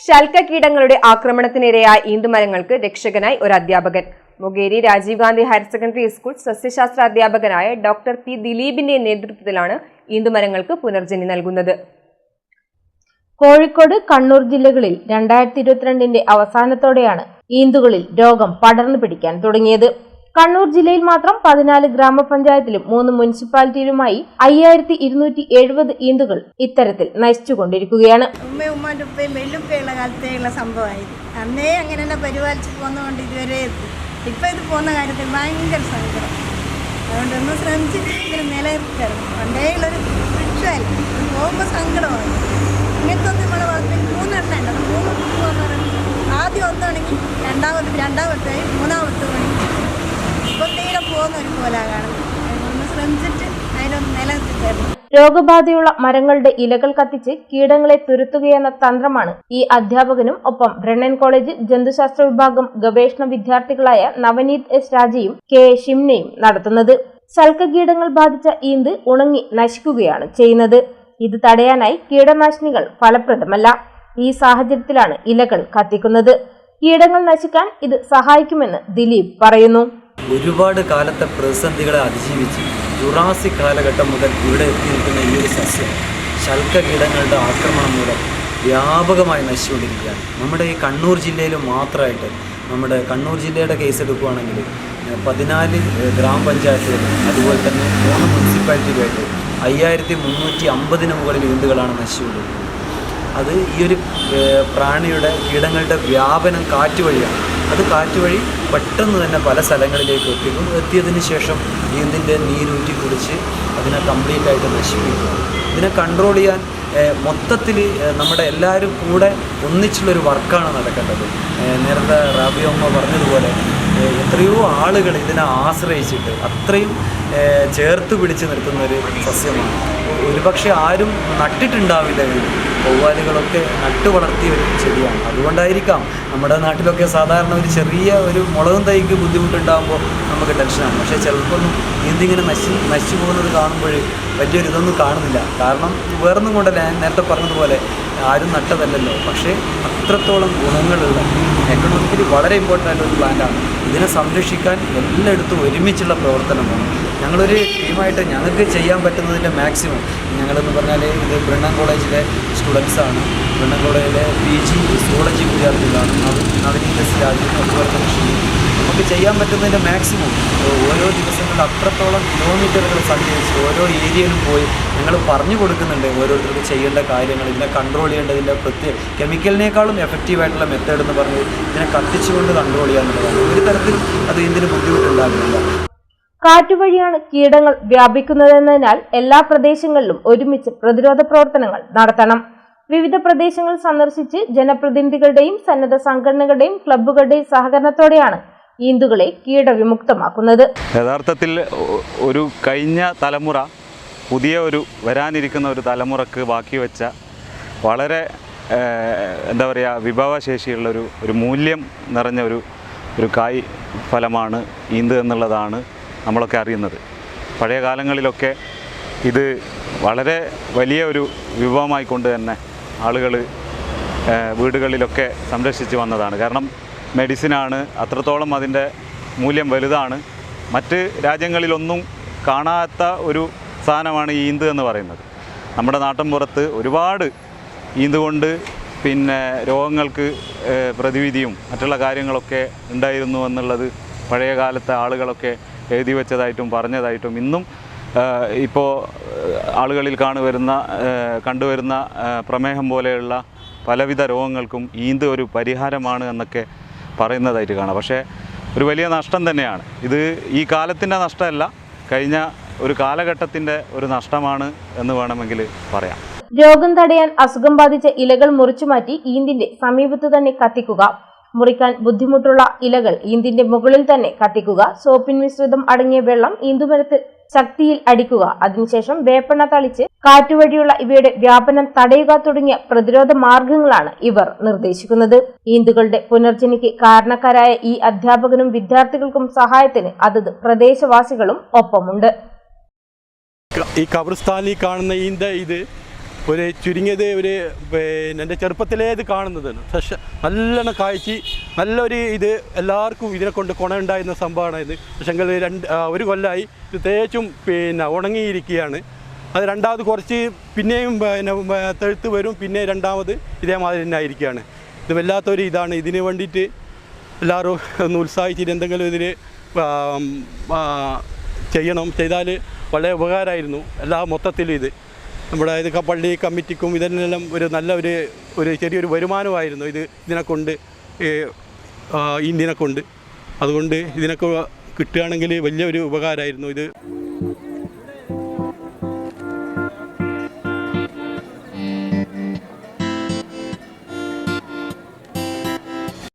ശൽക്ക കീടങ്ങളുടെ ആക്രമണത്തിനിരയായ ഈന്തുമരങ്ങൾക്ക് രക്ഷകനായി ഒരു അധ്യാപകൻ. Mugeri Rajiv Gandhi higher secondary school സസ്യശാസ്ത്ര അധ്യാപകനായ ഡോക്ടർ പി ദിലീപിന്റെ നേതൃത്വത്തിലാണ് ഈന്തുമരങ്ങൾക്ക് പുനർജനി നൽകുന്നത്. കോഴിക്കോട് കണ്ണൂർ ജില്ലകളിൽ രണ്ടായിരത്തി ഇരുപത്തിരണ്ടിന്റെ അവസാനത്തോടെയാണ് ഈന്തുകളിൽ രോഗം പടർന്നു പിടിക്കാൻ തുടങ്ങിയത്. കണ്ണൂർ ജില്ലയിൽ മാത്രം പതിനാല് ഗ്രാമപഞ്ചായത്തിലും മൂന്ന് മുനിസിപ്പാലിറ്റിയിലുമായി അയ്യായിരത്തി ഇരുന്നൂറ്റി എഴുപത് ഈന്തുകൾ ഇത്തരത്തിൽ നശിച്ചുകൊണ്ടിരിക്കുകയാണ്. ഉമ്മയും ഉമ്മാന്റെ ഉപ്പയും വെല്ലുപ്പയുള്ള കാലത്തേയുള്ള സംഭവമായിരുന്നു. അന്നേ അങ്ങനെ തന്നെ പരിപാലിച്ച് പോകുന്നതുകൊണ്ട് ഇതുവരെ ഇപ്പം ഇത് പോകുന്ന കാര്യത്തിൽ ഭയങ്കര സങ്കടം. അതുകൊണ്ട് ഒന്ന് ശ്രമിച്ചിട്ട് നിലനിർത്തരുത് പണ്ടേയുള്ളൊരു വൃക്ഷമല്ല പോകുമ്പോൾ സങ്കടമാണ് ഇങ്ങനത്തെ ഒന്ന് നമ്മളെ വളർത്തിൽ മൂന്നെണ്ണം ഉണ്ട് മൂന്ന് ആദ്യം ഒന്നാണെങ്കിൽ രണ്ടാമത് രണ്ടാമത്തെ മൂന്നാമത്തെ പോകുന്ന ഒരു രോഗബാധയുള്ള മരങ്ങളുടെ ഇലകൾ കത്തിച്ച് കീടങ്ങളെ തുരുത്തുകയെന്ന തന്ത്രമാണ് ഈ അധ്യാപകനും ഒപ്പം ബ്രണ്ണൻ കോളേജ് ജന്തുശാസ്ത്ര വിഭാഗം ഗവേഷണ വിദ്യാർത്ഥികളായ നവനീത് എസ് രാജയും കെ ഷിംനയും നടത്തുന്നത്. സൽക്കീടങ്ങൾ ബാധിച്ച ഈന്ത് ഉണങ്ങി നശിക്കുകയാണ് ചെയ്യുന്നത്. ഇത് തടയാനായി കീടനാശിനികൾ ഫലപ്രദമല്ല. ഈ സാഹചര്യത്തിലാണ് ഇലകൾ കത്തിക്കുന്നത്. കീടങ്ങൾ നശിക്കാൻ ഇത് സഹായിക്കുമെന്ന് ദിലീപ് പറയുന്നു. ഒരുപാട് കാലത്തെ പ്രതിസന്ധികളെ അതിജീവിച്ച് ജുറാസി കാലഘട്ടം മുതൽ ഇവിടെ എത്തി നിൽക്കുന്ന ഈ ഒരു സസ്യം ശൽക്ക കീടങ്ങളുടെ ആക്രമണം മൂലം വ്യാപകമായി നശിച്ചുകൊണ്ടിരിക്കുകയാണ്. നമ്മുടെ ഈ കണ്ണൂർ ജില്ലയിൽ മാത്രമായിട്ട് നമ്മുടെ കണ്ണൂർ ജില്ലയുടെ കേസ് എടുക്കുകയാണെങ്കിൽ പതിനാല് ഗ്രാമപഞ്ചായത്തുകൾ അതുപോലെ തന്നെ മൂന്ന് മുനിസിപ്പാലിറ്റികളായിട്ട് അയ്യായിരത്തി മുന്നൂറ്റി അമ്പതിന് മുകളിൽ ഈന്തുകളാണ് നശിച്ചുകൊണ്ടിരിക്കുന്നത്. അത് ഈ ഒരു പ്രാണിയുടെ കീടങ്ങളുടെ വ്യാപനം കാറ്റ് വഴിയാണ്. അത് കാറ്റ് വഴി പെട്ടെന്ന് തന്നെ പല സ്ഥലങ്ങളിലേക്ക് എത്തിക്കും. എത്തിയതിന് ശേഷം ഈന്തിന്റെ നീരൂറ്റി കുടിച്ച് അതിനെ കംപ്ലീറ്റ് ആയിട്ട് നശിപ്പിക്കുക ഇതിനെ കൺട്രോൾ ചെയ്യാൻ മൊത്തത്തിൽ നമ്മുടെ എല്ലാവരും കൂടെ ഒന്നിച്ചുള്ളൊരു വർക്കാണ് നടക്കേണ്ടത്. നേരത്തെ റാബിയമ്മ പറഞ്ഞതുപോലെ എത്രയോ ആളുകൾ ഇതിനെ ആശ്രയിച്ചിട്ട് അത്രയും ചേർത്ത് പിടിച്ച് നിർത്തുന്ന ഒരു സസ്യമാണ്. ഒരുപക്ഷെ ആരും നട്ടിട്ടുണ്ടാവില്ല പൊവ്വാലുകളൊക്കെ നട്ടു വളർത്തിയ ഒരു ചെടിയാണ്. അതുകൊണ്ടായിരിക്കാം നമ്മുടെ നാട്ടിലൊക്കെ സാധാരണ ഒരു ചെറിയ ഒരു മുളകും തൈക്ക് ബുദ്ധിമുട്ടുണ്ടാകുമ്പോൾ നമുക്ക് ടെൻഷനാണ് പക്ഷേ ചിലപ്പോൾ ഒന്നും ഇതിങ്ങനെ നശി നശിച്ചു പോകുന്നത് കാണുമ്പോൾ വലിയൊരു ഇതൊന്നും കാണുന്നില്ല. കാരണം വേറൊന്നും കൊണ്ടല്ല ഞാൻ നേരത്തെ പറഞ്ഞതുപോലെ ആരും നട്ടതല്ലല്ലോ. പക്ഷേ അത്രത്തോളം ഗുണങ്ങളുള്ള എക്കണോമിക്കലി വളരെ ഇമ്പോർട്ടന്റ് ആയിട്ടുള്ള ഒരു പ്ലാന്റാണ് ഇതിനെ സംരക്ഷിക്കാൻ എല്ലായിടത്തും ഒരുമിച്ചുള്ള പ്രവർത്തനമാണ്. ഞങ്ങളൊരു ടീമായിട്ട് ഞങ്ങൾക്ക് ചെയ്യാൻ പറ്റുന്നതിന്റെ മാക്സിമം ഞങ്ങളെന്ന് പറഞ്ഞാൽ ഇത് ബ്രണ്ണൻ കോളേജിലെ സ്റ്റുഡൻസാണ് ബ്രണ്ണൻ കോളേജിലെ പി ജി സോളജി വിദ്യാർത്ഥികളാണ് നവീൻ നവീൻ രാജു അതുപോലെ തന്നെ. നമുക്ക് ചെയ്യാൻ പറ്റുന്നതിന്റെ മാക്സിമം ഓരോ ദിവസങ്ങളിൽ അത്രത്തോളം കിലോമീറ്ററുകൾ സഞ്ചരിച്ച് ഓരോ ഏരിയയിലും പോയി ഞങ്ങൾ പറഞ്ഞു കൊടുക്കുന്നുണ്ട് ഓരോരുത്തർക്ക് ചെയ്യേണ്ട കാര്യങ്ങൾ ഇതിനെ കൺട്രോൾ ചെയ്യേണ്ടതിന്റെ പ്രത്യേക കെമിക്കലിനേക്കാളും എഫക്റ്റീവായിട്ടുള്ള മെത്തേഡ് എന്ന് പറഞ്ഞ് ഇതിനെ കത്തിച്ചുകൊണ്ട് കൺട്രോൾ ചെയ്യാന്നുള്ളതാണ് ഒരു തരത്തിൽ അത് ഇതിന് ബുദ്ധിമുട്ടുണ്ടാകുന്നില്ല. കാറ്റുവഴിയാണ് കീടങ്ങൾ വ്യാപിക്കുന്നതെന്നതിനാൽ എല്ലാ പ്രദേശങ്ങളിലും ഒരുമിച്ച് പ്രതിരോധ പ്രവർത്തനങ്ങൾ നടത്തണം. വിവിധ പ്രദേശങ്ങൾ സന്ദർശിച്ച് ജനപ്രതിനിധികളുടെയും സന്നദ്ധ സംഘടനകളുടെയും ക്ലബ്ബുകളുടെയും സഹകരണത്തോടെയാണ് ഈന്തുകളെ കീടവിമുക്തമാക്കുന്നത്. യഥാർത്ഥത്തിൽ ഒരു കഴിഞ്ഞ തലമുറ പുതിയ ഒരു വരാനിരിക്കുന്ന ഒരു തലമുറയ്ക്ക് ബാക്കി വെച്ച വളരെ എന്താ പറയുക വിഭവശേഷിയുള്ള ഒരു ഒരു മൂല്യം നിറഞ്ഞ ഒരു ഒരു കായ് ഫലമാണ് ഈന്ത് എന്നുള്ളതാണ് നമ്മളൊക്കെ അറിയുന്നത്. പഴയ കാലങ്ങളിലൊക്കെ ഇത് വളരെ വലിയ ഒരു വിഭവമായിക്കൊണ്ട് തന്നെ ആളുകൾ വീടുകളിലൊക്കെ സംരക്ഷിച്ച് വന്നതാണ്. കാരണം മെഡിസിനാണ്. അത്രത്തോളം അതിന്റെ മൂല്യം വലുതാണ്. മറ്റ് രാജ്യങ്ങളിലൊന്നും കാണാത്ത ഒരു സാധനമാണ് ഈന്ത് എന്ന് പറയുന്നത്. നമ്മുടെ നാട്ടിൻ പുറത്ത് ഒരുപാട് ഈന്ത് കൊണ്ട് പിന്നെ രോഗങ്ങൾക്ക് പ്രതിവിധിയും മറ്റുള്ള കാര്യങ്ങളൊക്കെ ഉണ്ടായിരുന്നു എന്നുള്ളത് പഴയ കാലത്തെ ആളുകളൊക്കെ എഴുതി വെച്ചതായിട്ടും പറഞ്ഞതായിട്ടും ഇന്നും ഇപ്പോൾ ആളുകളിൽ കാണുവരുന്ന കണ്ടുവരുന്ന പ്രമേഹം പോലെയുള്ള പലവിധ രോഗങ്ങൾക്കും ഈന്ത് ഒരു പരിഹാരമാണ് എന്നൊക്കെ പറയുന്നതായിട്ട് കാണാം. പക്ഷേ ഒരു വലിയ നഷ്ടം തന്നെയാണ്. ഇത് ഈ കാലത്തിന്റെ നഷ്ടമല്ല കഴിഞ്ഞ ഒരു കാലഘട്ടത്തിന്റെ ഒരു നഷ്ടമാണ് എന്ന് വേണമെങ്കിൽ പറയാം. രോഗം തടയാൻ അസുഖം ബാധിച്ച ഇലകൾ മുറിച്ചു മാറ്റി ഈന്തിന്റെ സമീപത്ത് തന്നെ കത്തിക്കുക. മുറിക്കാൻ ബുദ്ധിമുട്ടുള്ള ഇലകൾ ഈന്തിന്റെ മുകളിൽ തന്നെ കത്തിക്കുക. സോപ്പിൻ മിശ്രിതം അടങ്ങിയ വെള്ളം ഈന്തുമരത്തിൽ ശക്തിയിൽ അടിക്കുക. അതിനുശേഷം വേപ്പെണ്ണ തളിച്ച് കാറ്റുവഴിയുള്ള ഇവയുടെ വ്യാപനം തടയുക തുടങ്ങിയ പ്രതിരോധ മാർഗങ്ങളാണ് ഇവർ നിർദ്ദേശിക്കുന്നത്. ഈന്തുകളുടെ പുനർജനിക്ക് കാരണക്കാരായ ഈ അധ്യാപകനും വിദ്യാർത്ഥികൾക്കും സഹായത്തിന് അതത് പ്രദേശവാസികളും ഒപ്പമുണ്ട്. ഈ കബർസ്ഥാനിൽ കാണുന്ന ഈന്ത ഇത് ഒരു ചുരുങ്ങിയത് ഒരു എന്റെ ചെറുപ്പത്തിലേ ഇത് കാണുന്നതാണ്. പക്ഷെ നല്ലോണം കാഴ്ച നല്ലൊരു ഇത് എല്ലാവർക്കും ഇതിനെ കൊണ്ട് കുണയുണ്ടായിരുന്ന സംഭവമാണ് ഇത്. പക്ഷെങ്കിൽ രണ്ട് ഒരു കൊല്ലമായി ഇത് തേച്ചും പിന്നെ ഉണങ്ങിയിരിക്കുകയാണ്. അത് രണ്ടാമത് കുറച്ച് പിന്നെയും പിന്നെ തെഴുത്ത് വരും. പിന്നെ രണ്ടാമത് ഇതേമാതിരി തന്നെ ആയിരിക്കുകയാണ്. ഇത് വല്ലാത്തൊരു ഇതാണ്. ഇതിന് വേണ്ടിയിട്ട് എല്ലാവരും ഒന്ന് ഉത്സാഹിച്ചിട്ട് എന്തെങ്കിലും ഇതിന് ചെയ്യണം. ചെയ്താൽ വളരെ ഉപകാരമായിരുന്നു എല്ലാ മൊത്തത്തിലും ഇത്. നമ്മുടെ ഇത് പള്ളി കമ്മിറ്റിക്കും ഇതിനെല്ലാം ഒരു നല്ല ഒരു ഒരു ചെറിയൊരു വരുമാനമായിരുന്നു ഇത് ഇതിനെക്കൊണ്ട് ഇന്ത്യനെക്കൊണ്ട്. അതുകൊണ്ട് ഇതിനൊക്കെ കിട്ടുകയാണെങ്കിൽ വലിയൊരു ഉപകാരമായിരുന്നു ഇത്.